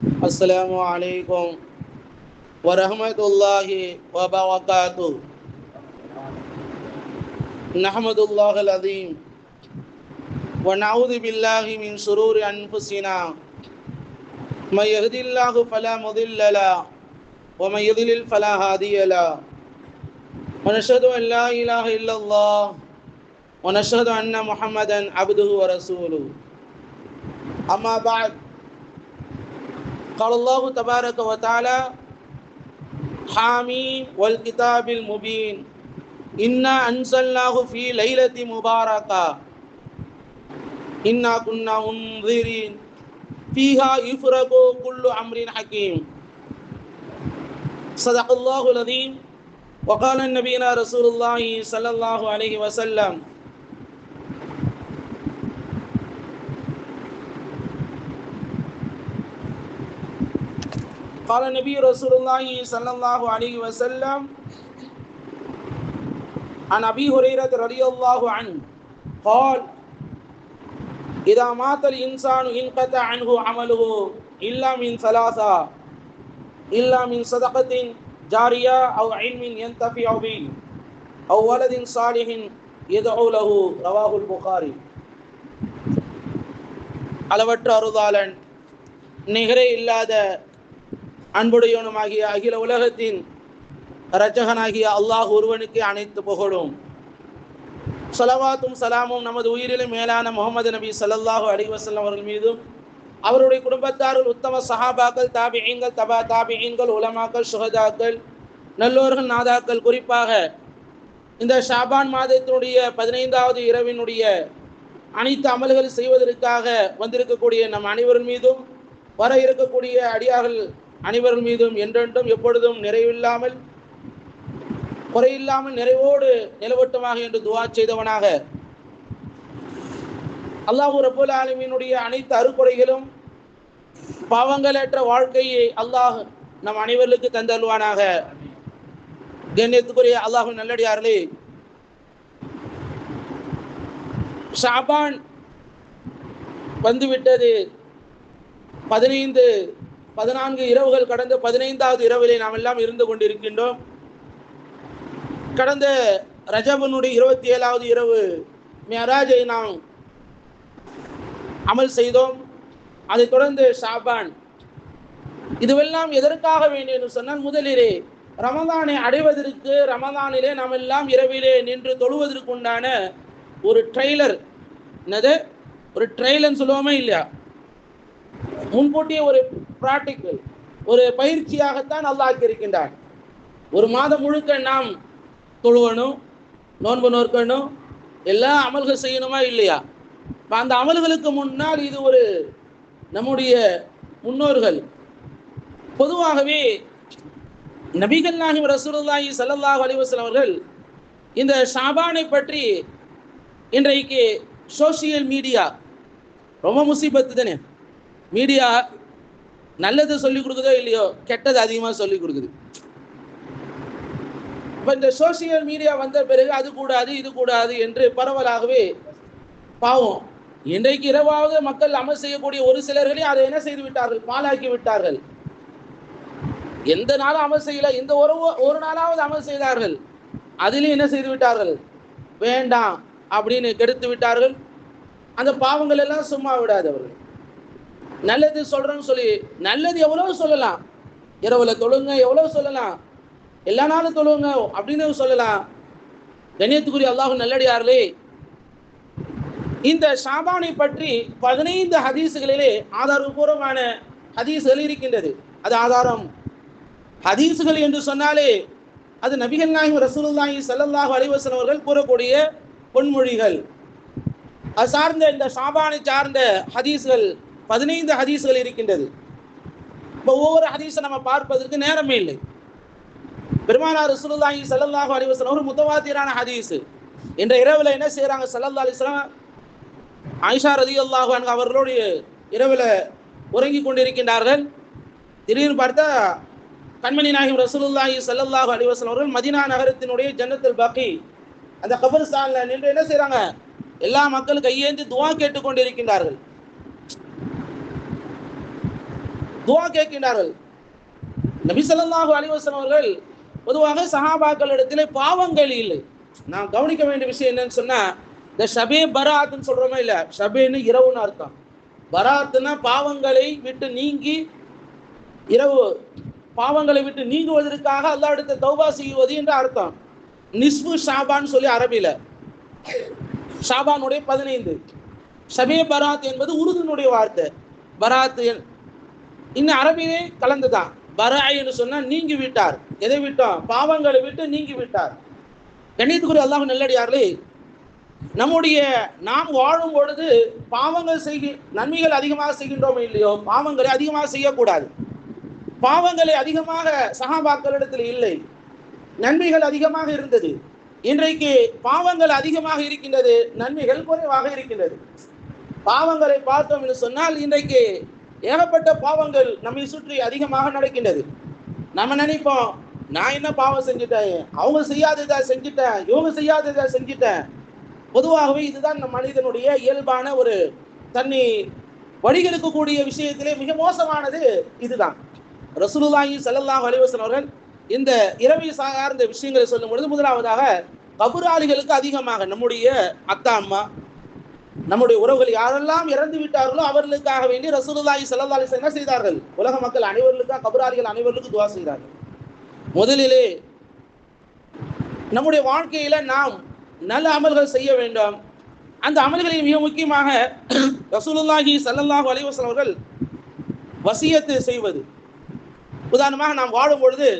السلام عليكم ورحمة الله وبركاته. نحمد الله العظيم. ونعوذ بالله من شرور أنفسنا. من يهد الله فلا مضل له ومن يضلل فلا هادي له. ونشهد أن لا إله إلا الله ونشهد أن محمدا عبده ورسوله. أما بعد قال الله تبارك وتعالى حامين والكتاب المبين. إنا أنزلناه في ليلة مباركة. إنا كنا منذرين. فيها يفرق كل أمر حكيم. صدق الله العظيم. وقال النبينا رسول الله صلى الله عليه وسلم قال النبي رسول الله صلى الله عليه وسلم عن ابي هريره رضي الله عنه قال اذا مات الانسان انقطع عنه عمله الا من ثلاثه الا من صدقه جاريه او علم ينتفع به او ولد صالح يدعو له رواه البخاري அளவற்ற அருளாளன் நிகரே இல்லாத அன்புடையவனுமாகிய அகில உலகத்தின் இரட்சகனாகிய அல்லாஹ் ஒருவனுக்கு அனைத்து புகழும். சலவாத்தும் சலாமும் நமது உயிரிலும் மேலான முகமது நபி சல்லல்லாஹு அலிவசல்லம் அவர்கள் மீதும் அவருடைய குடும்பத்தாரில் உத்தம சஹாபாக்கள் தாபியங்கள் தபா தாபியங்கள் உலமாக்கள் சுகதாக்கள் நல்லோர்கள் நாதாக்கள் குறிப்பாக இந்த ஷாபான் மாதத்தினுடைய பதினைந்தாவது இரவினுடைய அனைத்து அமல்கள் செய்வதற்காக வந்திருக்கக்கூடிய நம் அனைவரின் மீதும் வர இருக்கக்கூடிய அடியார்கள் அனைவர்கள் மீதும் என்றென்றும் எப்பொழுதும் நிறைவில்லாமல் குறையில்லாமல் நிறைவோடு நிலவட்டமாக என்று துவா செய்தவனாக. அல்லாஹூ ரபுல் ஆலமீனுடைய அனைத்து அறுக்குறைகளும் பாவங்களற்ற வாழ்க்கையை அல்லாஹ் நம் அனைவர்களுக்கு தந்தல்வானாக கண்ணியத்துக்குரிய அல்லாஹு நல்லடியார்களே ஷாபான் வந்துவிட்டது பதினைந்து பதினான்கு இரவுகள் கடந்த பதினைந்தாவது இரவிலே நாம் எல்லாம் இருந்து கொண்டிருக்கின்றோம். கடந்த ரஜபனுடைய இருபத்தி ஏழாவது இரவு மியராஜை நாம் அமல் செய்தோம். அதைத் தொடர்ந்து ஷாபான் இதுவெல்லாம் எதற்காக வேண்டும்? என்று சொன்னால் முதலிலே ரமதானை அடைவதற்கு ரமதானிலே நாம் எல்லாம் இரவிலே நின்று தொழுவதற்குண்டான ஒரு ட்ரெய்லர் என்னது? ஒரு ட்ரெய்லர்னு சொல்லுவோமே இல்லையா? முன்கூட்டியே ஒரு ப்ராக்டிக்கல் ஒரு பயிற்சியாகத்தான் அல்லாஹ் இருக்கின்றார் ஒரு மாதம் முழுக்க நாம் தொழுவணும் நோன்பு நோக்கணும் எல்லா அமல்கள் செய்யணுமா இல்லையா? இப்போ அந்த அமல்களுக்கு முன்னால் இது ஒரு நம்முடைய முன்னோர்கள். பொதுவாகவே நபிகள் நாகிம் ரசூலுல்லாஹி சல்லாஹ் அலிவசல் அவர்கள் இந்த ஷாபானை பற்றி இன்றைக்கு சோசியல் மீடியா ரொம்ப முசீபத்து தானே மீடியா நல்லது சொல்லிக் கொடுக்குதோ இல்லையோ கெட்டது அதிகமாக சொல்லிக் கொடுக்குது. இப்போ இந்த சோசியல் மீடியா வந்த பிறகு அது கூடாது இது கூடாது என்று பரவலாகவே பாவம். இன்றைக்கு இரவாவது மக்கள் அமல் செய்யக்கூடிய ஒரு சிலர்களே அதை என்ன செய்து விட்டார்கள்? பாலாக்கி விட்டார்கள். எந்த நாளும் அமல் செய்யல இந்த ஒரு ஒரு நாளாவது அமல் செய்தார்கள். அதிலும் என்ன செய்து விட்டார்கள்? வேண்டாம் அப்படின்னு கெடுத்து விட்டார்கள். அந்த பாவங்கள் எல்லாம் சும்மா விடாதவர்கள். நல்லது சொல்றேன்னு சொல்லி நல்லது எவ்வளவு சொல்லலாம்? இரவுல தொழுங்க எவ்வளவு சொல்லலாம்? எல்லா நாளும் தொழுங்க அப்படின்னு சொல்லலாம். கண்ணியத்துக்குரிய அல்லாஹு நல்லடியார்களே இந்த ஷாபானை பற்றி பதினைந்து ஹதீஸுகளிலே ஆதாரபூர்வமான ஹதீசுகள் இருக்கின்றது அது ஆதாரம். ஹதீஸுகள் என்று சொன்னாலே அது நபிகள் நாயகம் ரசூலுல்லாஹி சல்லல்லாஹு அலைவசன் அவர்கள் கூறக்கூடிய பொன்மொழிகள். அது சார்ந்த இந்த ஷாபானை சார்ந்த ஹதீஸ்கள் பதினைந்து ஹதீஸ்கள் இருக்கின்றது. இப்போ ஒவ்வொரு ஹதீஸை நம்ம பார்ப்பதற்கு நேரமே இல்லை. பெருமானார் ரசூலுல்லாஹி சல்லல்லாஹு அலைவசன் ஒரு முத்தவாத்தியரான ஹதீஸ். என்ற இரவில் என்ன செய்கிறாங்க சல்லல்லா அலிஸ்லாம் ஆயிஷா ரதி அல்லாஹு அவர்களுடைய இரவில் உறங்கி கொண்டிருக்கின்றார்கள். திடீர்னு பார்த்தா கண்மணி நாயகம் ரசூலுல்லாஹி சல்லல்லாஹு அலிவசன் அவர்கள் மதினா நகரத்தினுடைய ஜன்னத்தில் பாக்கி அந்த கபர்ஸ்தான்ல நின்று என்ன செய்கிறாங்க எல்லா மக்களும் கையேந்தி துவா கேட்டுக்கொண்டிருக்கின்றார்கள் கொண்டிருக்கின்றார்கள் துவா கேட்கின்றார்கள். நபி சொல்லாஹு அலைஹி அவர்கள் பொதுவாக சஹாபாக்களிடத்திலே பாவங்கள் இல்லை. நான் கவனிக்க வேண்டிய விஷயம் என்னன்னு சொன்னா இந்த ஷபே பராத்னு சொல்றோமா இல்ல ஷபேன்னு இரவுன்னு அர்த்தம். பராத்னா பாவங்களை விட்டு நீங்கி இரவு பாவங்களை விட்டு நீங்குவதற்காக அல்லாஹ் இடத்த தௌபா செய்வது என்று அர்த்தம். நிஸ்பு ஷாபான் சொல்லி அரபியில. ஷாபானுடைய பதினைந்து. ஷபே பராத் என்பது உருதுனுடைய வார்த்தை. பராத் என்- இன்னும் அரபிலே கலந்துதான். பராய்னு சொன்னா நீங்கி விட்டார். எதை விட்டோம்? பாவங்களை விட்டு நீங்கி விட்டார். கண்ணியத்துக்குரிய அல்லாஹ் நல்லடியார்களே நம்முடைய நாம் வாழும் பொழுது பாவங்கள் செய்கி நன்மைகள் அதிகமாக செய்கின்றோமோ இல்லையோ பாவங்களை அதிகமாக செய்யக்கூடாது. பாவங்களை அதிகமாக சகாபாக்களிடத்தில் இல்லை. நன்மைகள் அதிகமாக இருந்தது. இன்றைக்கு பாவங்கள் அதிகமாக இருக்கின்றது நன்மைகள் குறைவாக இருக்கின்றது. பாவங்களை பார்த்தோம் என்று சொன்னால் இன்றைக்கு ஏகப்பட்ட பாவங்கள் நம்மை சுற்றி அதிகமாக நடக்கின்றது. நம்ம நினைப்போம் நான் என்ன பாவம் செஞ்சுட்டேன்? அவங்க செய்யாததா செஞ்சுட்டேன்? இவங்க செய்யாததா செஞ்சுட்டேன்? பொதுவாகவே இதுதான் நம் மனிதனுடைய இயல்பான ஒரு தன்னை வழிகெடுக்கக்கூடிய விஷயத்திலே மிக மோசமானது இதுதான். ரசூலுல்லாஹி ஸல்லல்லாஹு அலைஹி அவர்கள் இந்த இரவி சார்ந்த விஷயங்களை சொல்லும் பொழுது முதலாவதாக கபுராளிகளுக்கு அதிகமாக நம்முடைய அத்தா அம்மா நம்முடைய உறவுகள் யாரெல்லாம் இறந்து விட்டார்களோ அவர்களுக்காக வேண்டி ரசூலுல்லாஹி ஸல்லல்லாஹு அலைஹி வஸல்லம் என்ன செய்தார்கள்? உலக மக்கள் அனைவர்களுக்கும் கபராரிகள் அனைவருக்கும் துவா செய்தார்கள். முதலிலே நம்முடைய வாழ்க்கையில நாம் நல்ல அமல்கள் செய்ய வேண்டும். அந்த அமல்களில் மிக முக்கியமாக ரசூலுல்லாஹி ஸல்லல்லாஹு அலைஹி வஸல்லம் அவர்கள் வசியத்து செய்வது. உதாரணமாக நாம் வாழும் பொழுது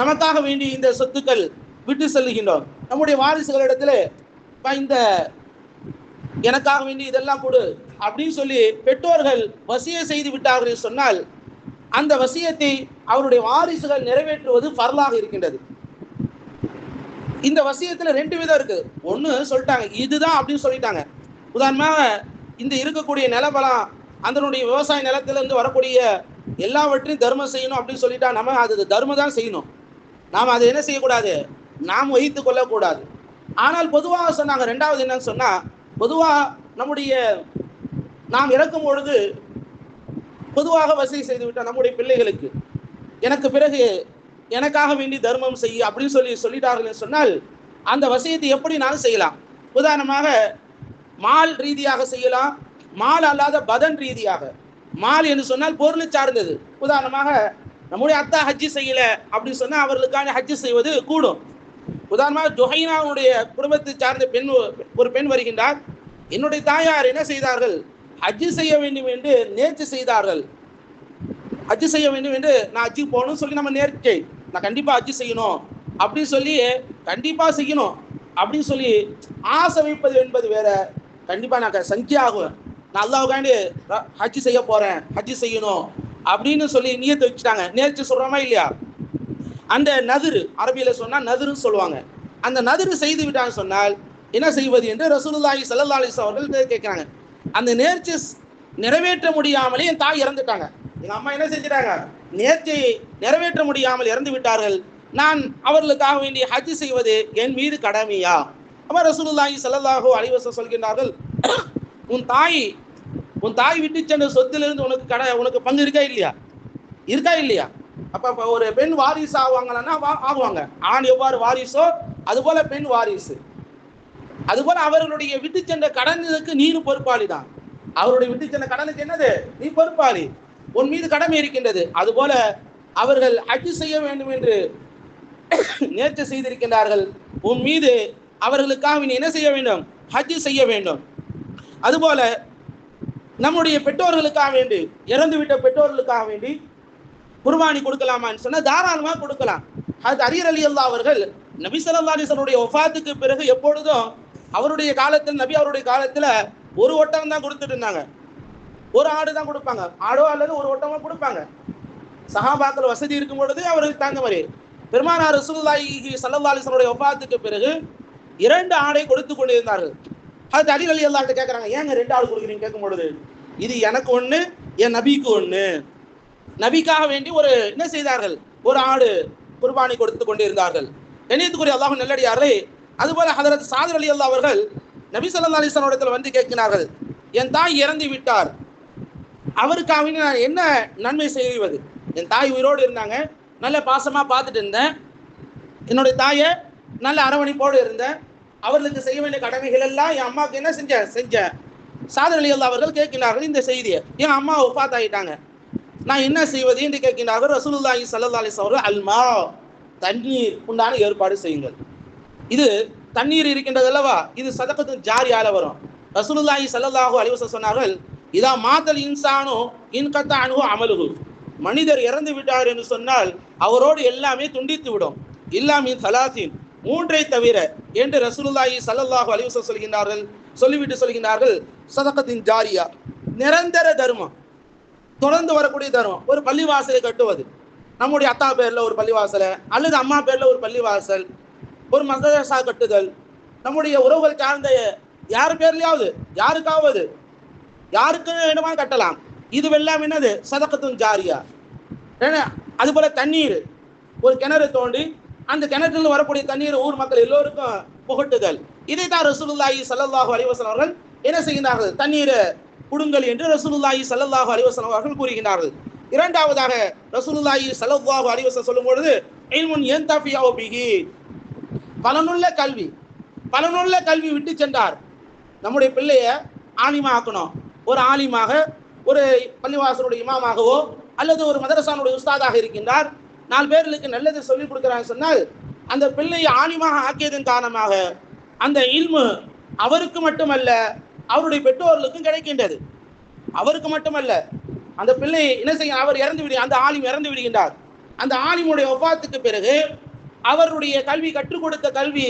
நமக்காக வேண்டி இந்த சொத்துக்கள் விட்டு செல்லுகின்றோம். நம்முடைய வாரிசுகளிடத்தில் இந்த எனக்காக வேண்டி இதெல்லாம் கொடு அப்படின்னு சொல்லி பெற்றோர்கள் வசிய செய்து விட்டார்கள் சொன்னால் அந்த வசியத்தை அவருடைய வாரிசுகள் நிறைவேற்றுவது பரலாக இருக்கின்றது. இந்த வசியத்துல ரெண்டு விதம் இருக்கு. ஒண்ணு சொல்லிட்டாங்க இதுதான் அப்படின்னு சொல்லிட்டாங்க. உதாரணமாக இந்த இருக்கக்கூடிய நிலபலம் அதனுடைய விவசாய நிலத்துல இருந்து வரக்கூடிய எல்லாவற்றையும் தர்மம் செய்யணும் அப்படின்னு சொல்லிட்டா நம்ம அது தர்மம் தான் செய்யணும். நாம் அதை என்ன செய்யக்கூடாது? நாம் வகித்து கொள்ளக்கூடாது. ஆனால் பொதுவாக சொன்னாங்க ரெண்டாவது என்னன்னு சொன்னா பொதுவா நம்முடைய நாம் இறக்கும் பொழுது பொதுவாக வசதி செய்துவிட்டால் நம்முடைய பிள்ளைகளுக்கு எனக்கு பிறகு எனக்காக வேண்டி தர்மம் செய்ய அப்படின்னு சொல்லி சொல்லிட்டார்கள் சொன்னால் அந்த வசியத்தை எப்படினாலும் செய்யலாம்? உதாரணமாக மால் ரீதியாக செய்யலாம் மால் அல்லாத பதன் ரீதியாக. மால் என்று சொன்னால் பொருள் சார்ந்தது. உதாரணமாக நம்முடைய அத்தா ஹஜ்ஜி செய்யல அப்படின்னு சொன்னால் அவர்களுக்கான ஹஜ்ஜி செய்வது கூடும். உதாரணமாக ஜொஹைனாவுடைய குடும்பத்தை சார்ந்த பெண் ஒரு பெண் வருகின்றார். என்னுடைய தாயார் என்ன செய்தார்கள்? ஹஜ்ஜி செய்ய வேண்டும் என்று நேர்ச்சி செய்தார்கள். ஹஜ்ஜு செய்ய வேண்டும் என்று நான் ஹஜ்ஜு போகணும்னு சொல்லி நம்ம நேர்ச்சி நான் கண்டிப்பா ஹஜ்ஜி செய்யணும். அப்படின்னு சொல்லி கண்டிப்பா செய்யணும். அப்படின்னு சொல்லி ஆசை வைப்பது என்பது வேற. கண்டிப்பா நான் சங்கியாகும் நான் அல்லாவுக்காண்டி ர- செய்ய போறேன் ஹஜ்ஜு செய்யணும் அப்படின்னு சொல்லி நீயத்தை வச்சுட்டாங்க. நேர்ச்சி சொல்றோமா இல்லையா? அந்த நதிரு அரபியில சொன்னா நதிருன்னு சொல்லுவாங்க. அந்த நதிரு செய்து விட்டான்னு சொன்னால் என்ன செய்வது என்று ரசூலுல்லாஹி சல்லா அலிஸ் அவர்கள் கேட்கிறாங்க. அந்த நேர்ச்சி நிறைவேற்ற முடியாமலே என் தாய் இறந்துட்டாங்க. எங்க அம்மா என்ன செஞ்சிட்டாங்க? நேர்ச்சியை நிறைவேற்ற முடியாமல் இறந்து விட்டார்கள். நான் அவர்களுக்காக வேண்டி ஹஜ் செய்வது என் மீது கடமையா? அப்ப ரசூலுல்லாஹி ஸல்லல்லாஹு அலைஹி சொல்கின்றார்கள் உன் தாய் உன் தாய் விட்டு சென்ற சொத்திலிருந்து உனக்கு கட உனக்கு பங்கு இருக்கா இல்லையா? இருக்கா இல்லையா? அப்ப ஒரு பெண் வாரிசு ஆவாங்கன்னா ஆகுவாங்க ஆண் எவ்வாறு வாரிசோ அதுபோல பெண் வாரிசு. அதுபோல அவர்களுடைய விட்டு சென்ற கடனுக்கு நீர் பொறுப்பாளி தான் அவருடைய விட்டு சென்ற கடனுக்கு என்னது? நீ பொறுப்பாளி. உன் மீது கடமை இருக்கின்றது. அதுபோல அவர்கள் ஹஜ் செய்ய வேண்டும் என்று நேர்ச்சி செய்திருக்கின்றார்கள். உன் மீது அவர்களுக்காக நீ என்ன செய்ய வேண்டும்? ஹஜ் செய்ய வேண்டும். அதுபோல நம்முடைய பெற்றோர்களுக்காக வேண்டி இறந்துவிட்ட பெற்றோர்களுக்காக வேண்டி குர்பானி கொடுக்கலாமான்னு சொன்னா தாராளமா கொடுக்கலாம். அது அரியர் அலி அல்லா அவர்கள் நபி ஸல்லல்லாஹு அலிசனுடைய ஒஃபாத்துக்கு பிறகு எப்பொழுதும் அவருடைய காலத்தில் நபி அவருடைய காலத்துல ஒரு ஒட்டகம் தான் கொடுத்துட்டு இருந்தாங்க. ஒரு ஆடு தான் கொடுப்பாங்க. ஆடோ அல்லது ஒரு ஒட்டகமோ கொடுப்பாங்க. சஹாபாக்கள் வசதி இருக்கும் பொழுது அவருக்கு தகுந்த மாதிரி. பெருமானார் ரசூல்லாஹி சல்லா அலிசனுடைய வஸல்லுடைய பிறகு இரண்டு ஆடை கொடுத்து கொண்டிருந்தார்கள். அது அலி அலி அல்லாட்ட கேட்கறாங்க ஏங்க ரெண்டு ஆடு கொடுக்குறீங்க கேட்கும் பொழுது இது எனக்கு ஒண்ணு என் நபிக்கு ஒண்ணு. நபிக்காக வேண்டி ஒரு என்ன செய்தார்கள்? ஒரு ஆடு குர்பானி கொடுத்து கொண்டிருந்தார்கள். கண்ணியத்துக்குரிய அல்லாஹ் நல்லடியார்களே அதுபோல ஹதரத் சாதர் அலி அல்லா அவர்கள் நபி சல்லா அலைஹி வந்து கேட்கிறார்கள் என் தாய் இறந்து விட்டார். அவருக்காக நான் என்ன நன்மை செய்வது? என் தாய் உயிரோடு இருந்தாங்க நல்ல பாசமாக பார்த்துட்டு இருந்தேன். என்னுடைய தாயை நல்ல அரவணைப்போடு இருந்தேன். அவர்களுக்கு செய்ய வேண்டிய கடமைகள் எல்லாம் என் அம்மாவுக்கு என்ன செஞ்சேன் செஞ்சேன் சாதர் அலி அல்லா அவர்கள் கேட்கிறார்கள் இந்த செய்தியை. என் அம்மா ஒப்பாத்தாயிட்டாங்க நான் என்ன செய்வது? என்று கேட்கின்றார்கள் ரசூலுல்லாஹி சல்லா அலிஸ் அவர்கள் அல்மா தண்ணீர் உண்டான ஏற்பாடு செய்யுங்கள். இது தண்ணீர் இருக்கின்றது அல்லவா? இது சதக்கத்தின் ஜாரியால வரும். ரசூலுல்லாஹி சல்லாஹு அலைஹி சொன்னார்கள் இதா மாத்தல் இன்சானோ இன்கத்த அணுகு அமலுகு மனிதர் இறந்து விட்டார் என்று சொன்னால் அவரோடு எல்லாமே துண்டித்து விடும். இல்லாமின் சலாசின் மூன்றை தவிர என்று ரசூலுல்லாஹி சல்லாஹு அலைஹி சொல்கின்றார்கள் சொல்லிவிட்டு சொல்கின்றார்கள் சதக்கத்தின் ஜாரியா. நிரந்தர தர்மம். தொடர்ந்து வரக்கூடிய தர்மம் ஒரு பள்ளிவாசலை கட்டுவது. நம்முடைய அத்தா பேர்ல ஒரு பள்ளிவாசலை அல்லது அம்மா பேர்ல ஒரு பள்ளிவாசல் ஒரு மதரசா கட்டுதல். நம்முடைய உறவுகள் சார்ந்த யார் பேர்லயாவது யாருக்காவது யாருக்கு வேணுமா கட்டலாம். இது எல்லாம் என்னது? சதக்கத்தும் ஜாரியா. அது போல தண்ணீர். ஒரு கிணறு தோண்டி அந்த கிணற்றில் வரக்கூடிய தண்ணீர் ஊர் மக்கள் எல்லோருக்கும் புகட்டுதல். இதைத்தான் ரசூலுல்லாஹி சல்லாஹூ அலைஹி அவர்கள் என்ன செய்கின்றார்கள்? தண்ணீரை கொடுங்கள் என்று ரசூலுல்லாஹி சல்லாஹூ அலிவசன் அவர்கள் கூறுகிறார்கள் இரண்டாவதாக ரசூலுல்லாஹி சல்லாஹூ அலிவசன் சொல்லும் பொழுது இல்முன் யன்தஃபியு பிஹி. பலனுள்ள கல்வி பலனுள்ள கல்வி விட்டு சென்றார். நம்முடைய பிள்ளைய ஆலிமா ஆக்கணும் ஒரு ஆலிமாக ஒரு பள்ளிவாசனுடைய இமாமாகவோ அல்லது ஒரு மதரசானுடைய உஸ்தாதாக இருக்கின்றார். நாலு பேர்களுக்கு நல்லது சொல்லிக் கொடுக்குறாங்க சொன்னால் அந்த பிள்ளையை ஆணிமாக ஆக்கியதன் காரணமாக அந்த இல்மு அவருக்கு மட்டுமல்ல அவருடைய பெற்றோர்களுக்கும் கிடைக்கின்றது. அவருக்கு மட்டுமல்ல அந்த பிள்ளை என்ன செய்ய அவர் இறந்து விடு அந்த ஆலிம் இறந்து விடுகின்றார். அந்த ஆலிமுடைய ஒப்பாத்துக்கு பிறகு அவருடைய கல்வி கற்றுக் கொடுத்த கல்வி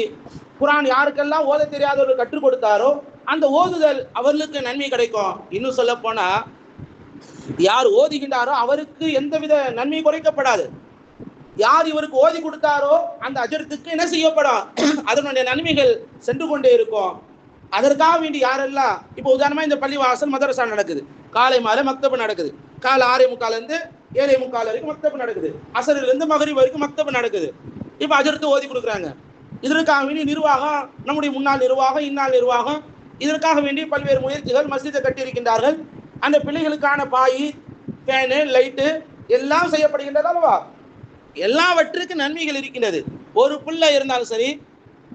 குரான் யாருக்கெல்லாம் ஓத தெரியாதவர்கள் கற்றுக் கொடுத்தாரோ அந்த ஓதுதல் அவர்களுக்கு நன்மை கிடைக்கும். இன்னும் சொல்ல போனா யார் ஓதுகின்றாரோ அவருக்கு எந்தவித நன்மை குறைக்கப்படாது. யார் இவருக்கு ஓதி கொடுத்தாரோ அந்த அஜரத்துக்கு என்ன செய்யப்படும்? அதனுடைய நன்மைகள் சென்று கொண்டே இருக்கும். அதற்காக வேண்டி யாரெல்லாம் இப்போ உதாரணமா இந்த பள்ளிவாசல் மதரசா நடக்குது. காலை மாலை மக்தப்பு நடக்குது. காலை ஆறே முக்கால் இருந்து ஏழே முக்கால் வரைக்கும் மக்தப்பு நடக்குது. அசரில் இருந்து மகரி வரைக்கும் மக்தப்பு நடக்குது. இப்போ அஜரத்து ஓதி கொடுக்குறாங்க. இதற்காக வேண்டி நிர்வாகம் நம்முடைய முன்னாள் நிர்வாகம் இந்நாள் நிர்வாகம் இதற்காக வேண்டி பல்வேறு முயற்சிகள் மஸ்ஜிதை கட்டியிருக்கின்றார்கள் அந்த பிள்ளைகளுக்கான பாய் ஃபேனு லைட்டு எல்லாம் செய்யப்படுகின்றது அல்லவா எல்லாவற்றுக்கும் நன்மைகள் இருக்கின்றது. ஒரு பிள்ளை இருந்தாலும் சரி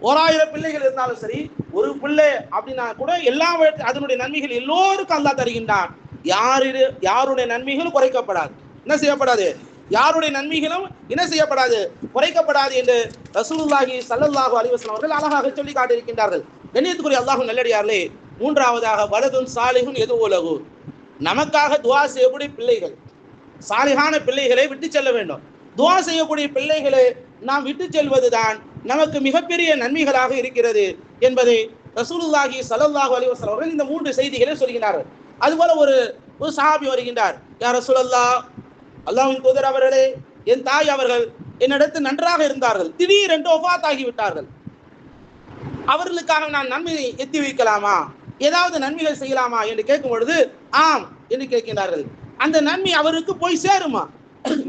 ஓராயிரம் பிள்ளைகள் இருந்தாலும் சரி ஒரு பிள்ளை அப்படின்னா கூட எல்லா அதனுடைய நன்மைகள் எல்லோருக்கும் அல்லா தருகின்றான். யாரு யாருடைய நன்மைகளும் குறைக்கப்படாது. என்ன செய்யப்படாது? யாருடைய நன்மைகளும் என்ன செய்யப்படாது? குறைக்கப்படாது என்று ரசூலுல்லாஹி சல்லல்லாஹு அலைஹி அவர்கள் அழகாக சொல்லி காட்டியிருக்கின்றார்கள். கண்ணியத்துக்குரிய அல்லாஹும் நல்லடியார்களே மூன்றாவதாக வலதும் சாலிகுன் எது உலகு? நமக்காக துவா செய்யக்கூடிய பிள்ளைகள் சாலிகான பிள்ளைகளை விட்டு செல்ல வேண்டும். துவா செய்யக்கூடிய பிள்ளைகளை நாம் விட்டு செல்வதுதான் நமக்கு மிகப்பெரிய நன்மைகளாக இருக்கிறது என்பதை ரசூலுல்லாஹி சலல்லாஹு அலி வசலம் அவர்கள் இந்த மூன்று செய்திகளை சொல்கிறார்கள் அதுபோல ஒரு ஒரு சஹாபி வருகின்றார். யார் ரசூலல்லா அல்லாவின் தூதர் அவர்களே என் தாய் அவர்கள் என்னிடத்து நன்றாக இருந்தார்கள். திடீரென்று ஒஃபாத் ஆகிவிட்டார்கள் அவர்களுக்காக நான் நன்மை எத்தி வைக்கலாமா? ஏதாவது நன்மைகள் செய்யலாமா? என்று கேட்கும் பொழுது ஆம் என்று கேட்கின்றார்கள். அந்த நன்மை அவருக்கு போய் சேருமா?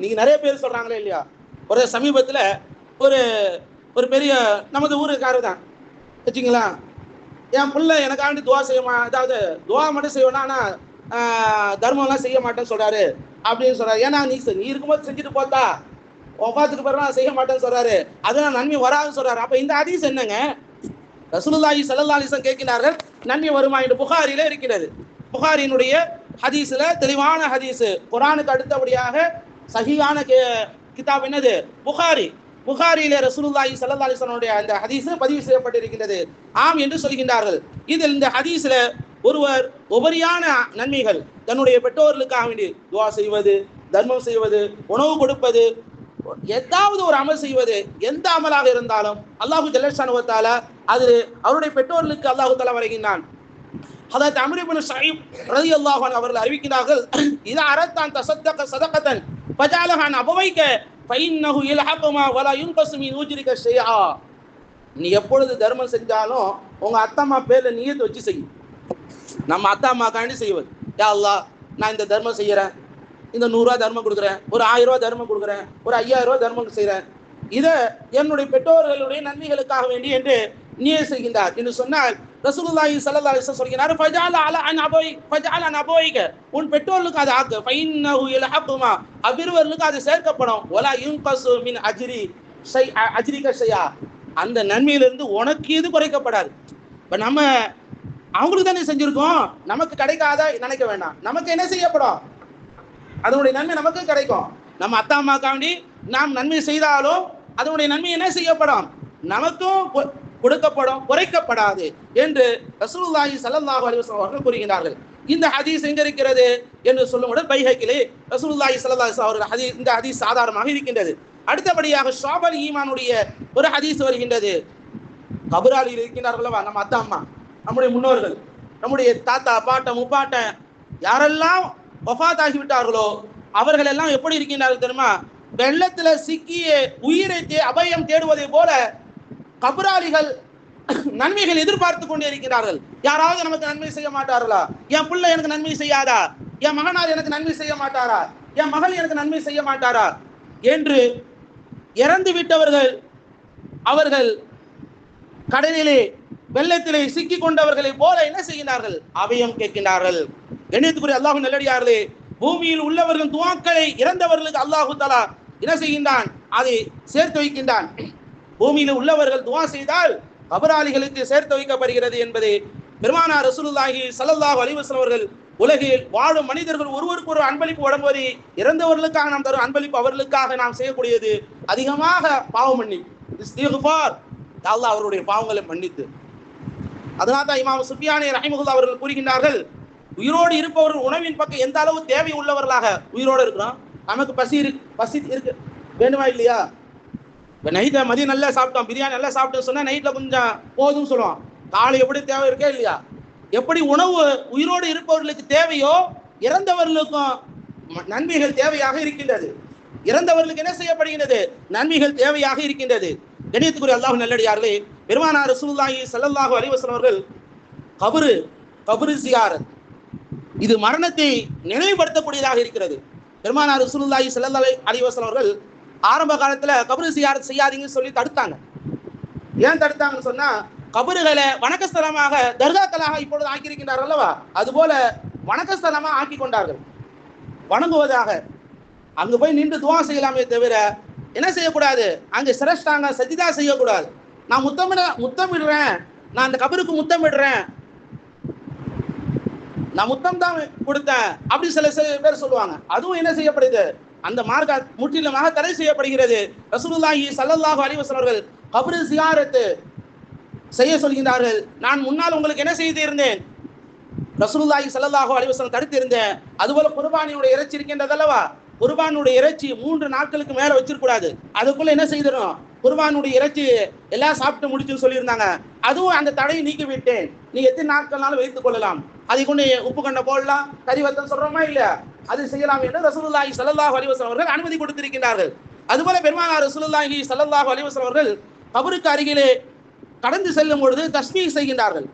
நீங்க நிறைய பேர் சொல்றாங்களே இல்லையா? ஒரு சமீபத்துல ஒரு ஒரு பெரிய நமது ஊருக்காரர் தான் வச்சுங்களா என் பிள்ளை எனக்காண்டி துவா செய்யுமா? அதாவது துவா மட்டும் செய்வேனா? ஆனால் தர்மம்லாம் செய்ய மாட்டேன்னு சொல்கிறாரு அப்படின்னு சொல்கிறார் ஏன்னா நீ நீ இருக்கும்போது செஞ்சுட்டு போத்தா. ஒவ்வாத்துக்கு பிறகு நான் செய்ய மாட்டேன்னு சொல்கிறாரு அதெல்லாம் நன்மை வராதுன்னு சொல்கிறாரு அப்போ இந்த ஹதீஸ் என்னங்க? ரசூலுல்லாஹி ஸல்லல்லாஹு அலிசம் கேட்கிறார்கள் நன்மை வருமா? என்று புகாரில இருக்கிறது. புகாரினுடைய ஹதீஸில் தெளிவான ஹதீஸு. குரானுக்கு அடுத்தபடியாக சகியான கே- கிதாப் என்னது? புகாரி. புகாரியிலே ரசூலுல்லாஹி ஸல்லல்லாஹு அலைஹி வஸல்லம் அந்த ஹதீஸ் பதிவு செய்யப்பட்டிருக்கின்றது. ஆம் என்று சொல்கின்றார்கள். இதில் இந்த ஹதீஸ்ல ஒருவர் உபரியான நன்மைகள் தன்னுடைய பெற்றோர்களுக்காக வேண்டி துவா செய்வது தர்மம் செய்வது உணவு கொடுப்பது ஏதாவது ஒரு அமல் செய்வது எந்த அமலாக இருந்தாலும் அல்லாஹு ஜல்லஷானுவத்தால அது அவருடைய பெற்றோர்களுக்கு அல்லாஹு தலா வரைகின்றான் அதாவது அம்ர் சாஹிப் ரதி அல்லாஹான் அவர்கள் அறிவிக்கிறார்கள் இதா அறத்தான் தசத்தக சதகத்தன் ஃபஜாலஹான் அபவைக்க ஃபைன்னஹு யல்ஹகுமா வலா யுன்கஸு மின் உஜ்ரிக ஷைஆ நீ எப்பொழுது தர்மம் செஞ்சாலும் உங்க அத்தம்மா பேர்ல நீயத்து வச்சு செய்யும் நம்ம அத்தாம்மாக்காண்டி செய்வது. யா அல்லா நான் இந்த தர்மம் செய்யறேன். இந்த நூறுரூவா தர்மம் கொடுக்குறேன். ஒரு ஆயிரம் ரூபா தர்மம் கொடுக்குறேன். ஒரு ஐயாயிரம் ரூபா தர்மம் செய்கிறேன் இதை என்னுடைய பெற்றோர்களுடைய நன்மைகளுக்காக வேண்டி என்று நீயே செய்கின்றார். என்று சொன்னால் ரசூலுல்லாஹி ஸல்லல்லாஹு அலைஹி வஸல்லம் சொல்கிறார் ஃபஜால அல அன் அபோய் ஃபஜால அன் அபோய்க. உன் பெற்றோர்களுக்கு அது ஆக்கு. ஃபைன்னஹு யல்ஹகுமா அபிர்வர்களுக்கு அது சேர்க்கப்படும். வலா யுன்கசு மின் அஜ்ரி ஷை அஜ்ரிக ஷையா. அந்த நன்மையிலிருந்து உனக்கு இது குறைக்கப்படாது. இப்போ நம்ம அவங்களுக்கு தானே செஞ்சுருக்கோம். நமக்கு கிடைக்காத நினைக்க வேண்டாம். நமக்கு என்ன செய்யப்படும்? அதனுடைய நன்மை நமக்கு கிடைக்கும். நம்ம அத்தா அம்மாக்காண்டி நாம் நன்மை செய்தாலும் அதனுடைய நன்மை என்ன செய்யப்படும்? நமக்கும் கொ- கொடுக்கப்படும் குறைக்கப்படாது என்று ரசூலுல்லாஹி ஸல்லல்லாஹு அலைஹி வஸல்லம் அவர்கள் கூறுகிறார்கள் இந்த ஹதீஸ் எங்க இருக்கிறது என்று சொல்லும்போது பைஹக்கிலே ரசூலுல்லாஹி ஸல்லல்லாஹு அலைஹி அவர்கள் ஹதீஸ் இந்த ஹதீஸ் சாதாரணமாக இருக்கின்றது. அடுத்தபடியாக ஷாபல் ஈமானுடைய ஒரு ஹதீஸ் வருகின்றது. கபராலியில் இருக்கின்றார்களவா நம்ம அத்தா அம்மா நம்முடைய முன்னோர்கள் நம்முடைய தாத்தா பாட்டன் முப்பாட்டன் யாரெல்லாம் ஒஃபாத் ஆகிவிட்டார்களோ அவர்கள் எல்லாம் எப்படி இருக்கின்றார்கள் தெரியுமா? வெள்ளத்துல சிக்கிய உயிரை தே அபயம் தேடுவதை போல கபராளிகள் நன்மைகள் எதிர்பார்த்து கொண்டே இருக்கிறார்கள் யாராவது நமக்கு நன்மை செய்ய மாட்டார்களா? என் பிள்ளை எனக்கு நன்மை செய்யாதா? என் மகனார் எனக்கு நன்மை செய்ய மாட்டாரா? என் மகள் எனக்கு நன்மை செய்ய மாட்டாரா? என்று இறந்து விட்டவர்கள் அவர்கள் கடலிலே வெள்ளத்திலே சிக்கி கொண்டவர்களை போல என்ன செய்கிறார்கள் அபயம் கேட்கின்றார்கள். கண்ணியத்துக்குரிய அல்லாஹு நல்லடியார்களே பூமியில் உள்ளவர்கள் துவாக்களை இறந்தவர்களுக்கு அல்லாஹு தலா என்ன செய்கின்றான்? அதை சேர்த்து வைக்கின்றான். பூமியில் உள்ளவர்கள் துவா செய்தால் கபராளிகளுக்கு சேர்த்து வைக்கப்படுகிறது என்பதை பெருமானார் ரசூலுல்லாஹி சல்லல்லாஹு அலிவசன் அவர்கள் உலகில் வாழும் மனிதர்கள் ஒருவருக்கு ஒரு அன்பளிப்பு வழங்குவதை இறந்தவர்களுக்காக நாம் தரும் அன்பளிப்பு அவர்களுக்காக நாம் செய்யக்கூடியது அதிகமாக பாவம் மன்னி அல்லாஹ் அவருடைய பாவங்களை மன்னித்து. அதனால தான் இமாம் சுஃபியானே ரஹிமகுல்லா அவர்கள் கூறுகின்றார்கள் உயிரோடு இருப்பவர்கள் உணவின் பக்கம் எந்த அளவு தேவை உள்ளவர்களாக உயிரோடு இருக்கிறோம்? நமக்கு பசி இருக்கு பசி இருக்கு வேண்டுமா இல்லையா? இப்போ நைட்டை மதியம் நல்லா சாப்பிட்டோம். பிரியாணி நல்லா சாப்பிட்டோம் சொன்னால் நைட்டில் கொஞ்சம் போதும்னு சொல்லுவான். காலை எப்படி தேவை இருக்கே இல்லையா? எப்படி உணவு உயிரோடு இருப்பவர்களுக்கு தேவையோ இறந்தவர்களுக்கும் நன்மைகள் தேவையாக இருக்கின்றது. இறந்தவர்களுக்கு என்ன செய்யப்படுகின்றது? நன்மைகள் தேவையாக இருக்கின்றது. கணியத்துக்குரிய அல்லாஹ் நல்லடியார்களே பெருமானார் ரசூல்லாஹி செல்லல்லாஹு அறிவசனவர்கள் அவர்கள் கபரு கபரு சியாரத். இது மரணத்தை நினைவுபடுத்தக்கூடியதாக இருக்கிறது. பெருமானார் ரசூலுல்லாஹி ஸல்லல்லாஹு அலைஹி அவர்கள் ஆரம்ப காலத்துல கபரு சியாரத் செய்யாதீங்கன்னு சொல்லி தடுத்தாங்க. ஏன் தடுத்தாங்கன்னு சொன்னா கபறுகளை வணக்கஸ்தலமாக தர்காக்களாக இப்பொழுது ஆக்கியிருக்கின்றார்கள் அல்லவா? அதுபோல வணக்கஸ்தலமாக ஆக்கி கொண்டார்கள். வணங்குவதாக. அங்கு போய் நின்று துவா செய்யலாமே தவிர என்ன செய்யக்கூடாது? அங்கே சிரஷ்டாங்க சஜிதா செய்யக்கூடாது. நான் முத்தமிட முத்தமிடுறேன். நான் அந்த கபருக்கு முத்தமிடுறேன். நான் முத்தம் தான் கொடுத்தேன். அப்படி சில சில பேர் சொல்லுவாங்க. அதுவும் என்ன செய்யப்படுது? அந்த மார்க்க முற்றிலுமாக தடை செய்யப்படுகிறது. ரசூலுல்லாஹி சல்லல்லாஹு அலைஹி அவர்கள் கபரு சியாரத்து செய்ய சொல்கின்றார்கள். நான் முன்னால் உங்களுக்கு என்ன செய்து இருந்தேன் ரசூலுல்லாஹி ஸல்லல்லாஹு அலைஹி வஸல்லம் தடுத்து இருந்தேன் அதுபோல குர்பானியோட இறைச்சி இருக்கின்றதல்லவா? குர்பானுடைய இறைச்சி மூன்று நாட்களுக்கு மேல வச்சிருக்கூடாது அதுக்குள்ள என்ன செய்திடணும்? குர்பானுடைய இறைச்சி எல்லாம் சாப்பிட்டு முடிச்சுன்னு சொல்லியிருந்தாங்க. அதுவும் அந்த தடையை நீக்கி விட்டேன். நீ எத்தனை நாட்கள்னாலும் வைத்துக் கொள்ளலாம். அதை கொண்டு உப்பு கண்ட போடலாம். கறி வத்தம் சொல்றோமா இல்லையா? அது செய்யலாம் என்று ரசூலுல்லாஹி ஸல்லல்லாஹு அலைஹி வஸல்லம் அவர்கள் அனுமதி கொடுத்திருக்கிறார்கள் அதுபோல பெருமானார் ரசூலுல்லாஹி ஸல்லல்லாஹு அலைஹி வஸல்லம் அவர்கள் கபருக்கு அருகிலே கடந்து செல்லும் பொழுது தஸ்மீ செய்கின்றார்கள்.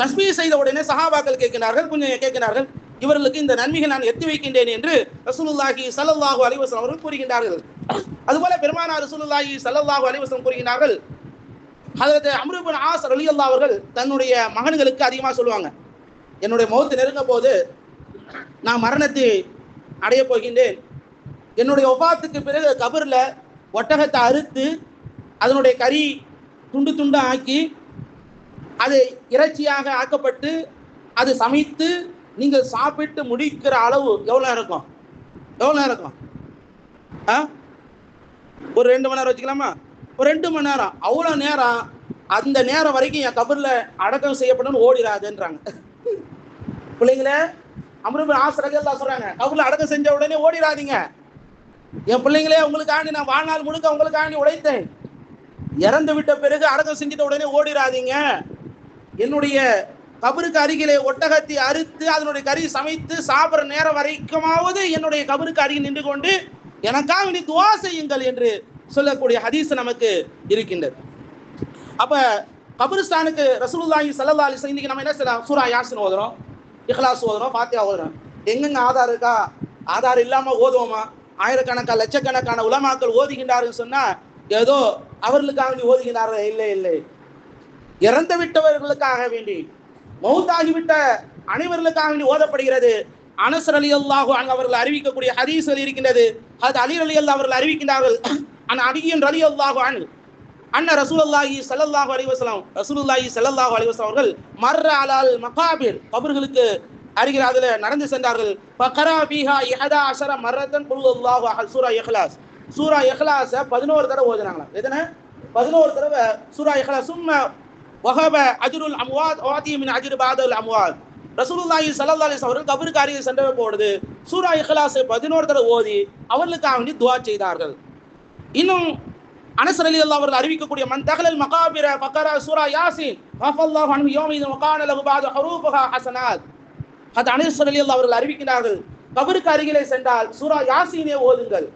தஸ்மீ செய்த உடனே சஹாபாக்கள் கேட்கிறார்கள் கொஞ்சம் கேட்கிறார்கள் இவர்களுக்கு இந்த நன்மைகள் நான் எத்தி வைக்கின்றேன் என்று ரசூலுல்லாஹி ஸல்லல்லாஹு அலைஹி வஸல்லம் அவர்கள் கூறுகின்றார்கள். அதுபோல பெருமானார் ரசூலுல்லாஹி ஸல்லல்லாஹு அலைஹி வஸல்லம் கூறுகின்றார்கள் ஹஜரத் அம்ரு இப்னு ஆஸ் ரலியல்லாஹு அவர்கள் தன்னுடைய மகன்களுக்கு அதிகமாக சொல்லுவாங்க. என்னுடைய முகத்து நெருங்க போது நான் மரணத்தை அடைய போகின்றேன். என்னுடைய ஒபாத்துக்கு பிறகு கபரில் ஒட்டகத்தை அறுத்து அதனுடைய கறி துண்டு துண்டு ஆக்கி அது இறைச்சியாக ஆக்கப்பட்டு அது சமைத்து நீங்கள் சாப்பிட்டு முடிக்கிற அளவு எவ்வளோ நேரம் இருக்கும்? எவ்வளோ நேரம் இருக்கும்? ஆ? ஒரு ரெண்டு மணி நேரம் வச்சுக்கலாமா? ஒரு ரெண்டு மணி நேரம். அவ்வளோ நேரம். அந்த நேரம் வரைக்கும் என் கபரில் அடக்கம் செய்யப்படணும்னு ஓடிடாதுன்றாங்க. பிள்ளைங்கள அமருபின் ஆசிரியர்கள் சொல்றாங்க கபுல அடக்கம் செஞ்ச உடனே ஓடிடாதீங்க என் பிள்ளைங்களே உங்களுக்காண்டி நான் வாழ்நாள் முழுக்க உங்களுக்காண்டி உழைத்தேன். இறந்து விட்ட பிறகு அடக்கம் செஞ்சிட்ட உடனே ஓடிடாதீங்க என்னுடைய கபருக்கு அருகிலே ஒட்டகத்தை அறுத்து அதனுடைய கறி சமைத்து சாப்பிட்ற நேரம் வரைக்குமாவது என்னுடைய கபருக்கு அருகில் நின்று கொண்டு எனக்காக நீ துவா செய்யுங்கள் என்று சொல்லக்கூடிய ஹதீஸ் நமக்கு இருக்கின்றது. அப்ப கபிரிஸ்தானுக்கு ரசூலுல்லாஹி ஸல்லல்லாஹு அலைஹி வஸல்லம் இன்னைக்கு நம்ம என்ன செய்யலாம்? சூரா யாசின் ஓதுறோம். இஹ்லாஸ் ஓதுறோம் பாத்தியா ஓதுறோம். எங்கெங்க ஆதார் இருக்கா? ஆதார் இல்லாம ஓதுவோமா? ஆயிரக்கணக்கான லட்சக்கணக்கான உலமாக்கள் ஓதுகின்றாருன்னு சொன்னா ஏதோ அவர்களுக்காக நீ ஓதுகின்றார்கள்? இல்லை இல்லை. இறந்து விட்டவர்களுக்காக வேண்டி மௌத்தாகிவிட்ட அனைவர்களுக்காக வேண்டி ஓதப்படுகிறது. அனசர் அலி அல்லாஹு அவர்கள் அறிவிக்கக்கூடிய ஹதீஸ்கள் இருக்கின்றது அது அலி அலி அல்லா அவர்கள் அறிவிக்கின்றார்கள். ஆனால் அடியின் அலி அல்லாஹு அன் அண்ணன் ரசூலுல்லாஹி ஸல்லல்லாஹு அலைஹி வஸல்லம் ரசூலுல்லாஹி ஸல்லல்லாஹு அலைஹி வஸல்லம் அவர்கள் மர்ர அலால் மகாபிர் கபர்களுக்கு அருகில் அதில் நடந்து சென்றார்கள். பக்கரா பீஹா இஹதா அஷர மர்ரத்தன் குல் அல்லாஹு சூரா இஹ்லாஸ். சூரா இஹ்லாஸ பதினோரு தடவை ஓதுனாங்களாம். எத்தனை பதினோரு தடவை சூரா இஹ்லாஸ். சும்ம வஹப அஜ்ருல் அம்வாத் வாதி மின் அஜ்ரு பாதல் அம்வாத். ரசூலுல்லாஹி ஸல்லல்லாஹு அலைஹி அவர்கள் கபருக்கு அருகில் சென்ற பொழுது சூரா இஹ்லாஸை பதினோரு தடவை ஓதி அவர்களுக்காக வேண்டி துஆ செய்தார்கள். இன்னும் அனசர் அலி அல்லா அவர்கள் அறிவிக்கக்கூடிய மன் தகலல் மகாபிர பக்கரா சூரா யாசின். வஃபல்லாஹு அன்ஹு யௌமின் மகான லஹு பாது ஹரூஃபஹா ஹஸனாத் அது அனசர் அலி அல்லா அவர்கள் அறிவிக்கிறார்கள். கபருக்கு அருகிலே சென்றால் சூரா யாசீனே ஓதுங்கள்.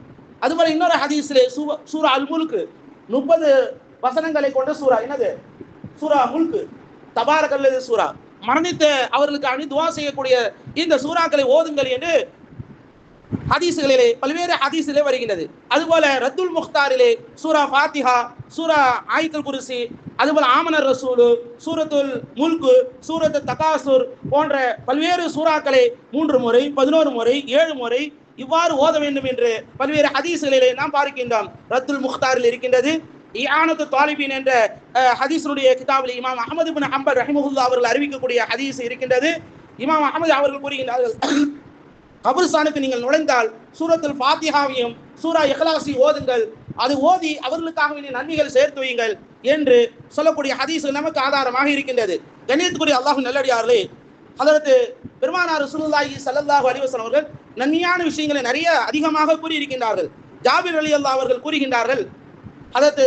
அதுபோல இன்னொரு ஹதீஸிலே சூ- சூரா அல் முல்கு முப்பது வசனங்களை கொண்ட சூரா. என்னது? சூரா முல்கு. தபாரகல்லது சூரா. மரணித்த அவர்களுக்கு அணி துவா செய்யக்கூடிய இந்த சூறாக்களை ஓதுங்கள் என்று ஹதீசுகளிலே பல்வேறு ஹதீஸிலே வருகின்றது. அதுபோல ரத்துல் முக்தாரிலே சூரா ஃபாத்திஹா சூரா ஆயத்துல் குருசி அதுபோல ஆமனர் ரசூலு சூரத்துல் முல்கு சூரத்து தகாசுர் போன்ற பல்வேறு சூறாக்களை மூன்று முறை பதினோரு முறை ஏழு முறை இவ்வாறு ஓத வேண்டும் என்று பல்வேறு ஹதீசுகளிலே நாம் பார்க்கின்றோம். ரத்துல் முக்தாரில் இருக்கின்றது. இயானத்து தாலிபின் என்ற அஹ், கிதாபில் இமாம் அகமது பின் அம்பர் ரஹிமஹுல்லா அவர்கள் அறிவிக்கக்கூடிய ஹதீஸ் இருக்கின்றது. இமாம் அகமது அவர்கள் கூறுகின்றார்கள் கபர்ஸ்தானுக்கு நீங்கள் நுழைந்தால் சூரத்தில் ஃபாத்திஹாவையும் சூரா இஹ்லாஸை ஓதுங்கள். அது ஓதி அவர்களுக்காக வேண்டிய நன்மைகள் சேர்த்து வையுங்கள் என்று சொல்லக்கூடிய ஹதீஸ் நமக்கு ஆதாரமாக இருக்கின்றது. கணியத்துக்குரிய அல்லாஹ் நல்லடியார்களே அதற்கு பெருமானார் சுல்லாஹி சல்லல்லாஹு அலிவசன் அவர்கள் நன்மையான விஷயங்களை நிறைய அதிகமாக கூறியிருக்கின்றார்கள். ஜாபிர் அலி அல்லா அவர்கள் கூறுகின்றார்கள் அதற்கு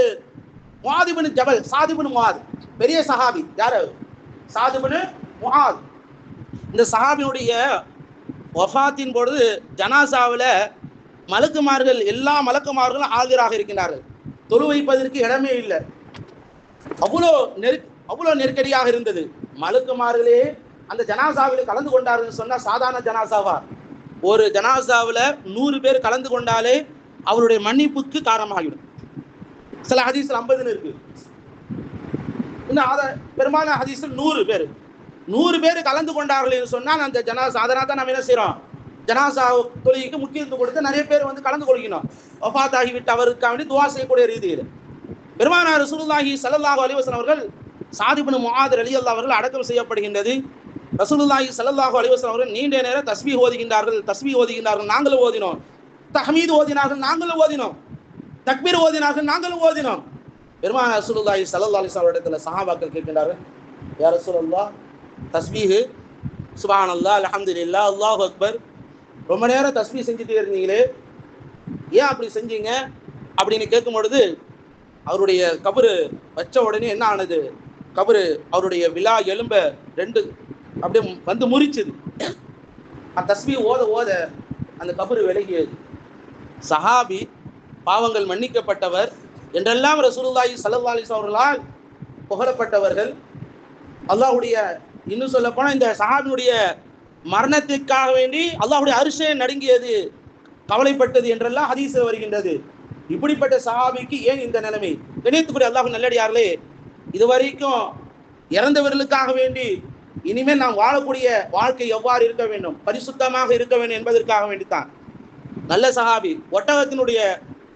முஆதிபின் ஜபல் சாதிபின் முஆத் பெரிய சஹாபி யார்? சாதிபனு சாதிபின் இந்த சஹாபியுடைய வஃபாத்தின் பொழுது ஜனாசாவில் மலக்குமார்கள் எல்லா மலக்குமார்களும் ஆஜராக இருக்கின்றார்கள். தொழு வைப்பதற்கு இடமே இல்லை. அவ்வளோ நெரு அவ்வளோ நெருக்கடியாக இருந்தது. மலக்குமார்களே அந்த ஜனாசாவில் கலந்து கொண்டார்கள் சொன்னால் சாதாரண ஜனாசாவா? ஒரு ஜனாசாவில் நூறு பேர் கலந்து கொண்டாலே அவருடைய மன்னிப்புக்கு காரணமாகிவிடும். சில ஹதீஸில் ஐம்பதுன்னு இருக்கு. இன்னும் ஆதார பெரும்பாலான ஹதீஸில் நூறு பேர். நூறு பேர் கலந்து கொண்டார்கள் என்று சொன்னால் அந்த ஜனாசா அதனால தான் நம்ம என்ன செய்கிறோம் ஜனாசா தொழுகைக்கு முக்கியத்துவம் கொடுத்து நிறைய பேர் வந்து கலந்து கொள்கிறோம் ஒஃபாத் ஆகிவிட்டு அவருக்காக வேண்டி துவா செய்யக்கூடிய ரீதியில். பெருமானார் ரசூலுல்லாஹி சல்லாஹு அலிவசன் அவர்கள் அவர்கள் சாதிபின் அலி அல்லா அவர்கள் அடக்கம் செய்யப்படுகின்றது. ரசூலுல்லாஹி சல்லாஹு அலிவசன் அவர்கள் நீண்ட நேரம் தஸ்மி ஓதுகின்றார்கள் தஸ்மி ஓதுகின்றார்கள் நாங்களும் ஓதினோம். தஹமீது ஓதினார்கள் நாங்களும் ஓதினோம். தக்பீர் ஓதினார்கள் நாங்களும் ஓதினோம். பெருமானார் ரசூலுல்லாஹி சல்லா அலைஹி இடத்துல சஹாபாக்கள் கேட்கின்றார்கள் யார் ரசூலல்லாஹ் தஸ்மீஹு சுபான் அல்லா அலமது இல்லா அல்லாஹ் அக்பர். ரொம்ப நேரம் தஸ்வி செஞ்சுட்டே இருந்தீங்களே? ஏன் அப்படி செஞ்சீங்க? அப்படின்னு கேட்கும் பொழுது அவருடைய கபரு வச்ச உடனே என்ன ஆனது? கபரு அவருடைய விழா எலும்ப ரெண்டு அப்படியே வந்து முறிச்சுது. அந்த தஸ்பீ ஓத ஓத அந்த கபரு விலகியது. சஹாபி பாவங்கள் மன்னிக்கப்பட்டவர் என்றெல்லாம் ரசூலுல்லாஹி ஸல்லல்லாஹு அலைஹி அவர்களால் புகழப்பட்டவர்கள். அல்லாஹுடைய இன்னும் சொல்ல போனால் இந்த சஹாபினுடைய மரணத்திற்காக வேண்டி அல்லாஹுடைய அரிசே நடுங்கியது கவலைப்பட்டது என்றெல்லாம் ஹதீஸ் வருகின்றது. இப்படிப்பட்ட சஹாபிக்கு ஏன் இந்த நிலைமை? கணித்துக்குரிய அல்லாஹ் நல்லடியார்களே இதுவரைக்கும் இறந்தவர்களுக்காக வேண்டி இனிமேல் நாம் வாழக்கூடிய வாழ்க்கை எவ்வாறு இருக்க வேண்டும்? பரிசுத்தமாக இருக்க வேண்டும் என்பதற்காக வேண்டித்தான். நல்ல சஹாபி ஒட்டகத்தினுடைய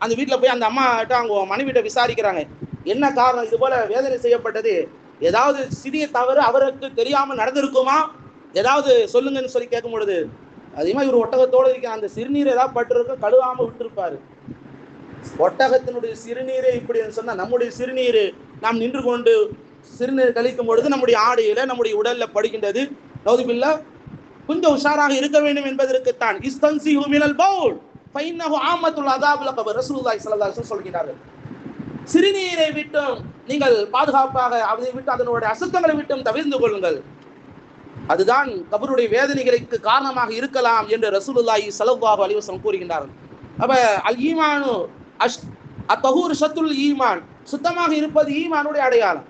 அந்த வீட்டில் போய் அந்த அம்மா கிட்ட அவங்க மனைவிட்ட விசாரிக்கிறாங்க. என்ன காரணம்? இது போல வேதனை செய்யப்பட்டது. ஏதாவது சிறிய தவறு அவருக்கு தெரியாமல் நடந்திருக்குமா? ஏதாவது சொல்லுங்கன்னு சொல்லி கேட்கும் பொழுது அதிகமா இவர் ஒட்டகத்தோடு இருக்க அந்த சிறுநீர் ஏதாவது பட்டிருக்கும் கழுவாம விட்டுருப்பாரு. ஒட்டகத்தினுடைய சிறுநீரே இப்படி சொன்னா நம்முடைய சிறுநீர் நாம் நின்று கொண்டு சிறுநீர் கழிக்கும் பொழுது நம்முடைய ஆடையில நம்முடைய உடல்ல படுகின்றது. நௌதுபில்லா கொஞ்சம் உஷாராக இருக்க வேண்டும் என்பதற்குத்தான் இஸ்தன்சி ஹூமினல் பவுல் ஃபைன்னஹு ஆமத்துல் அதாபுல் கபர். ரசூலுல்லாஹி ஸல்லல்லாஹு அலைஹி வஸல்லம் சொல்கிறார்கள். சிறுநீரை விட்டும் நீங்கள் பாதுகாப்பாக அதை விட்டு அதனுடைய அசுத்தங்களை விட்டும் தவிர்ந்து கொள்ளுங்கள். அதுதான் கபருடைய வேதனைகளுக்கு காரணமாக இருக்கலாம் என்று ரசூலுல்லாஹி ஸல்லல்லாஹு அலிவசம் வஸல்லம் கூறுகின்றார்கள் அப்ப அல் ஈமானு அஷ் அத்தஹூர் சத்துல் ஈமான் சுத்தமாக இருப்பது ஈமானுடைய அடையாளம்.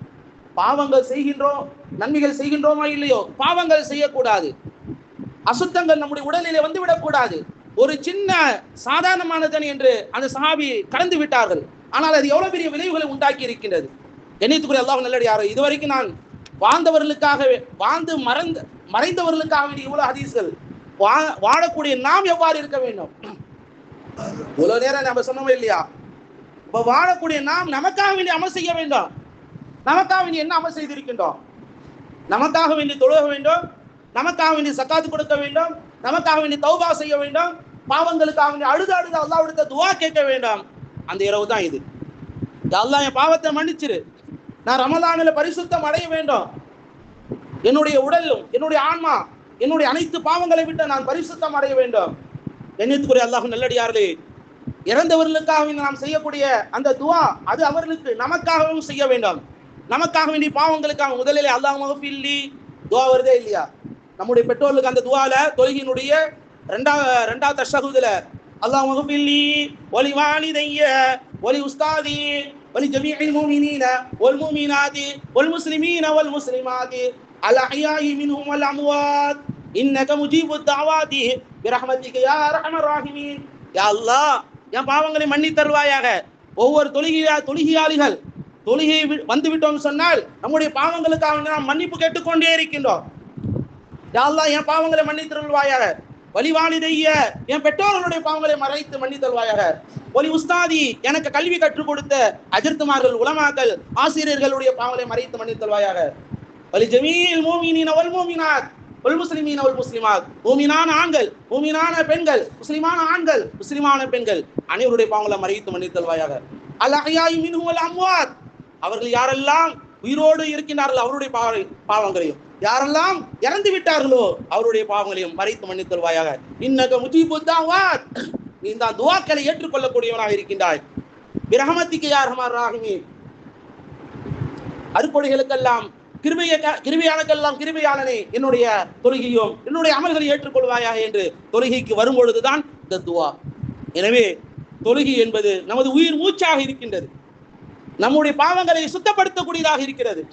பாவங்கள் செய்கின்றோம் நன்மைகள் செய்கின்றோமா இல்லையோ பாவங்கள் செய்யக்கூடாது. அசுத்தங்கள் நம்முடைய உடலிலே வந்து விடக்கூடாது ஒரு சின்ன சாதாரணமானதன் என்று அந்த சஹாபி கலந்து விட்டார்கள். ஆனால் அது எவ்வளவு பெரிய விளைவுகளை உண்டாக்கி இருக்கின்றது? கண்ணியத்துக்குரிய அல்லாஹ் நல்லடியார் இதுவரைக்கும் நான் வாழ்ந்தவர்களுக்காகவே வாழ்ந்து மறந்து மறைந்தவர்களுக்காக வேண்டிய இவ்வளவு ஹதீஸ்கள் வா- வாழக்கூடிய நாம் எவ்வாறு இருக்க வேண்டும்? இவ்வளவு நேரம் நம்ம சொன்னோம் இல்லையா? இப்ப வாழக்கூடிய நாம் நமக்காக வேண்டிய அமல் செய்ய வேண்டும். நமக்காக வேண்டிய என்ன அமல் செய்திருக்கின்றோம்? நமக்காக வேண்டி தொழுக வேண்டும் நமக்காக வேண்டி சக்காத்து கொடுக்க வேண்டும் நமக்காக வேண்டி தௌபா செய்ய வேண்டும் பாவங்களுக்காக வேண்டி அழுது அழுது அல்லாஹ்விடத்தை துவா கேட்க வேண்டும். அந்த இரவு தான் இது. அல்லா என் பாவத்தை மன்னிச்சிரு. நான் ரமதானில் பரிசுத்தம் அடைய வேண்டும். என்னுடைய உடலும் என்னுடைய ஆன்மா என்னுடைய அனைத்து பாவங்களை விட்டு நான் பரிசுத்தம் அடைய வேண்டும். எண்ணத்துக்குரிய அல்லாஹ் நல்லடியார்களே இறந்தவர்களுக்காக நாம் செய்யக்கூடிய அந்த துவா அது அவர்களுக்கு நமக்காகவும் செய்ய வேண்டும். நமக்காக வேண்டிய பாவங்களுக்காக முதலில் அல்லாஹ் மகஃபில்லி துவா வருதே இல்லையா? நம்முடைய பெற்றோர்களுக்கு அந்த துவால தொழுகினுடைய ரெண்டாவது ரெண்டாவது தஷகுதுல அல்லாஹ் اغفر ஒலி ولوالدي ஒலி ولجميع المؤمنين والمؤمنات والمسلمين والمسلمات முஃமினாதி منهم முஸ்லிமீன வல் مجيب الدعوات برحمتك يا வல் الراحمين يا الله தஅவாதி யா என் பாவங்களை மன்னி தருவாயாக. ஒவ்வொரு தொழுகையா தொழுகையாளிகள் தொழுகை வி- வந்து விட்டோம் சொன்னால் நம்முடைய பாவங்களுக்காக நாம் மன்னிப்பு கேட்டுக்கொண்டே இருக்கின்றோம். யா என் பாவங்களை மன்னித்தருள்வாயாக வழிவாளிதைய என் பெற்றோர்களுடைய பாவங்களை மறைத்து மன்னித்தல்வாயாக. ஒலி உஸ்தாதி எனக்கு கல்வி கற்றுக் கொடுத்த அஜர்த்துமார்கள் உலமாக்கள் ஆசிரியர்களுடைய பாவங்களை மறைத்து மன்னித்தல்வாயாக. வலி ஜமீல் மூமினின் அவள் மூமினாத் ஒல் முஸ்லிமீன் அவள் முஸ்லிமாத். மூமினான ஆண்கள் மூமினான பெண்கள் முஸ்லிமான ஆண்கள் முஸ்லிமான பெண்கள் அனைவருடைய பாவங்களை மறைத்து மன்னித்தல்வாயாக. அல் அஹ்யாயி மின்ஹும் வல் அம்வாத். அவர்கள் யாரெல்லாம் உயிரோடு இருக்கின்றார்கள் அவருடைய பாவ பாவங்களையும். யாரெல்லாம் இறந்து விட்டார்களோ அவருடைய பாவங்களையும் மறைத்து மன்னித்தல்வாயாக இன்னக முஜீபுத்தாவாத் நீ இந்த துவாக்களை ஏற்றுக்கொள்ளக்கூடியவனாக இருக்கின்றாய். பிரகமத்திக்கு யார் ராகுமி அறுப்பொடிகளுக்கெல்லாம் கிருமைய கிருமையானக்கெல்லாம் கிருமையாளனே என்னுடைய தொழுகையும் என்னுடைய அமல்களை ஏற்றுக்கொள்வாயாக என்று தொழுகைக்கு வரும் பொழுதுதான் இந்த துவா. எனவே தொழுகை என்பது நமது உயிர் மூச்சாக இருக்கின்றது. நம்முடைய பாவங்களை சுத்தப்படுத்தக்கூடியதாக இருக்கிறது.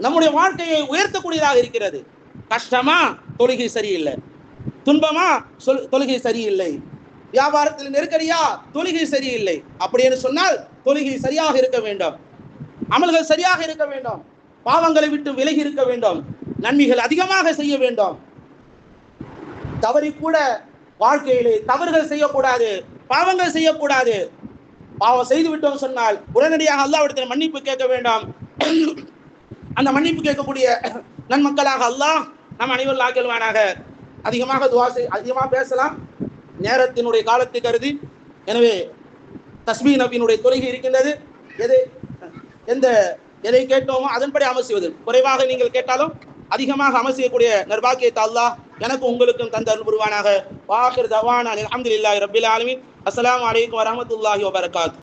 நம்முடைய வாழ்க்கையை உயர்த்தக்கூடியதாக இருக்கிறது. கஷ்டமா? தொழுகை சரியில்லை. துன்பமா? சொல் தொழுகை சரியில்லை. வியாபாரத்தில் நெருக்கடியா? தொழுகை சரியில்லை. அப்படி என்று சொன்னால் தொழுகை சரியாக இருக்க வேண்டும். அமல்கள் சரியாக இருக்க வேண்டும். பாவங்களை விட்டு விலகி இருக்க வேண்டும். நன்மைகள் அதிகமாக செய்ய வேண்டும். தவறி கூட வாழ்க்கையிலே தவறுகள் செய்யக்கூடாது. பாவங்கள் செய்யக்கூடாது. பாவம் செய்து விட்டோம் சொன்னால் உடனடியாக அல்லாவிடத்தில் மன்னிப்பு கேட்க வேண்டாம். அந்த மன்னிப்பு கேட்கக்கூடிய நன்மக்களாக அல்லாஹ் நம் அனைவரும் ஆக்கிடுவானாக அதிகமாக துவாசி அதிகமாக பேசலாம். நேரத்தினுடைய காலத்தை கருதி எனவே தஸ்மீ நபியினுடைய தொழுகை இருக்கின்றது. எது எந்த எதை கேட்டோமோ அதன்படி அமல் குறைவாக நீங்கள் கேட்டாலும் அதிகமாக அமர்சியக்கூடிய செய்யக்கூடிய நர்பாக்கியத்தை அல்லாஹ் எனக்கு உங்களுக்கும் தந்த அருள் புரிவானாக. வாஹிர் தவான் அல்ஹம்துலில்லாஹி ரபில் ஆலமின். அஸ்லாம் வலைக்கம் வரமத்துல்லாஹி வபரகாத்.